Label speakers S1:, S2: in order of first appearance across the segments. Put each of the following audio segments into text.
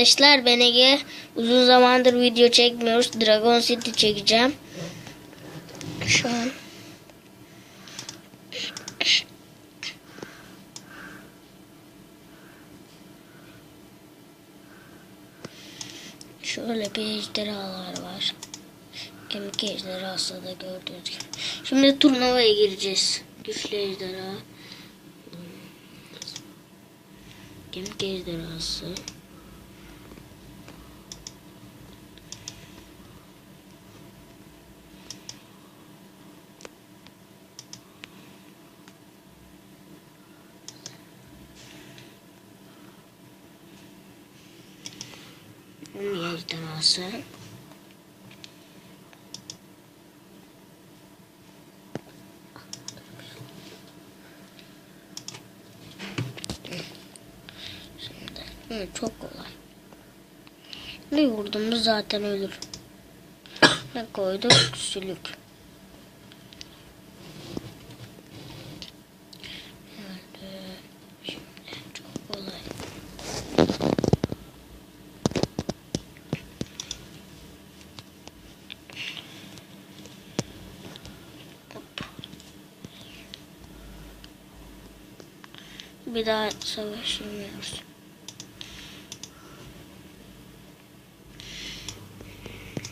S1: arkadaşlar ben Ege. Uzun zamandır video çekmiyoruz. Dragon City çekeceğim. Şu an. Şöyle bir ejderhalar var. Kemik ejderhası da gördüğünüz gibi. Şimdi turnuvaya gireceğiz. Güçlü ejderha. Kemik ejderhası. Ejderhası. Şimdi hı, çok kolay. Ne vurdum zaten ölür. ne koyduk? Sülük. Nerede? Şimdi çok kolay. Hop. Bir daha savaşmıyoruz.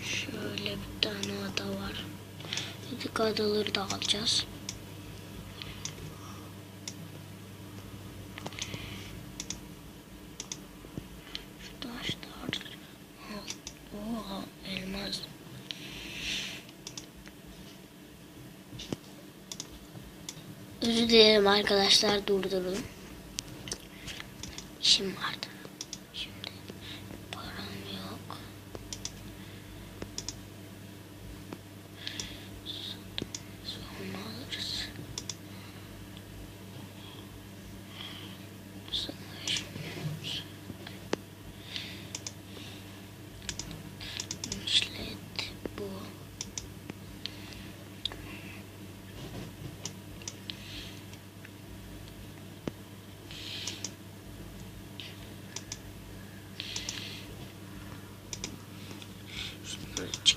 S1: Şöyle bir tane ada var. Dedik adaları da alacağız. Şu taşlar. Oha elmas. Özür dilerim arkadaşlar durdurun. she marked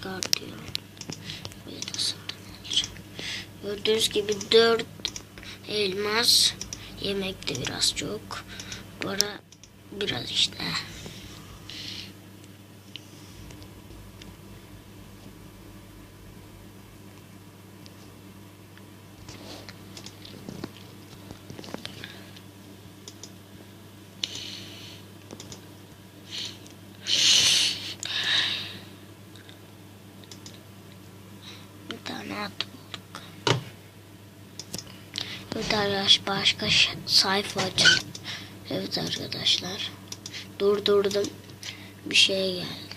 S1: De satın alacağım. Gördüğünüz gibi 4 elmas. Yemek de biraz çok. Para biraz işte. Bir tane at bulduk. Evet arkadaş başka sayfa açalım. Evet arkadaşlar. Durdurdum. Bir şey geldi.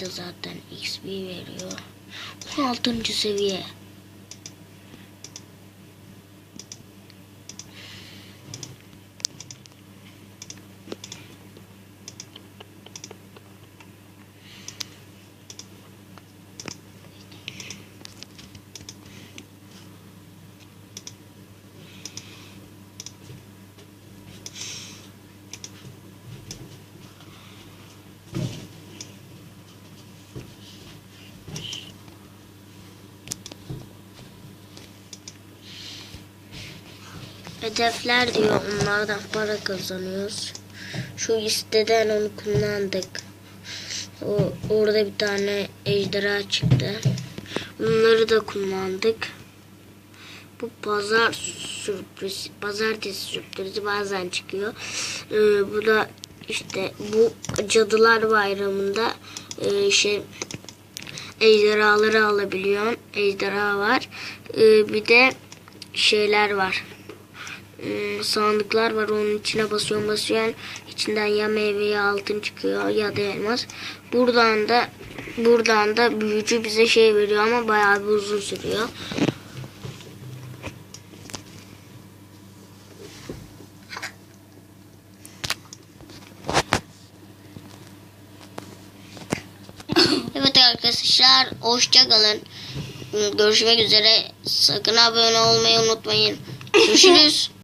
S1: Da zaten XP veriyor. 16. seviye. Hedefler diyor onlardan para kazanıyoruz. Şu listeden onu kullandık. O, orada bir tane ejderha çıktı. Bunları da kullandık. Bu pazar sürpriz, pazartesi sürprizi bazen çıkıyor. Ee, bu da işte bu cadılar bayramında e, şey ejderhaları alabiliyorsun. Ejderha var. Ee, bir de şeyler var. Im, sandıklar var. Onun içine basıyorsun basıyorsun. İçinden ya meyve ya altın çıkıyor ya da elmas. Buradan da buradan da büyücü bize şey veriyor ama bayağı bir uzun sürüyor. Evet arkadaşlar hoşça kalın. Görüşmek üzere. Sakın abone olmayı unutmayın. Görüşürüz.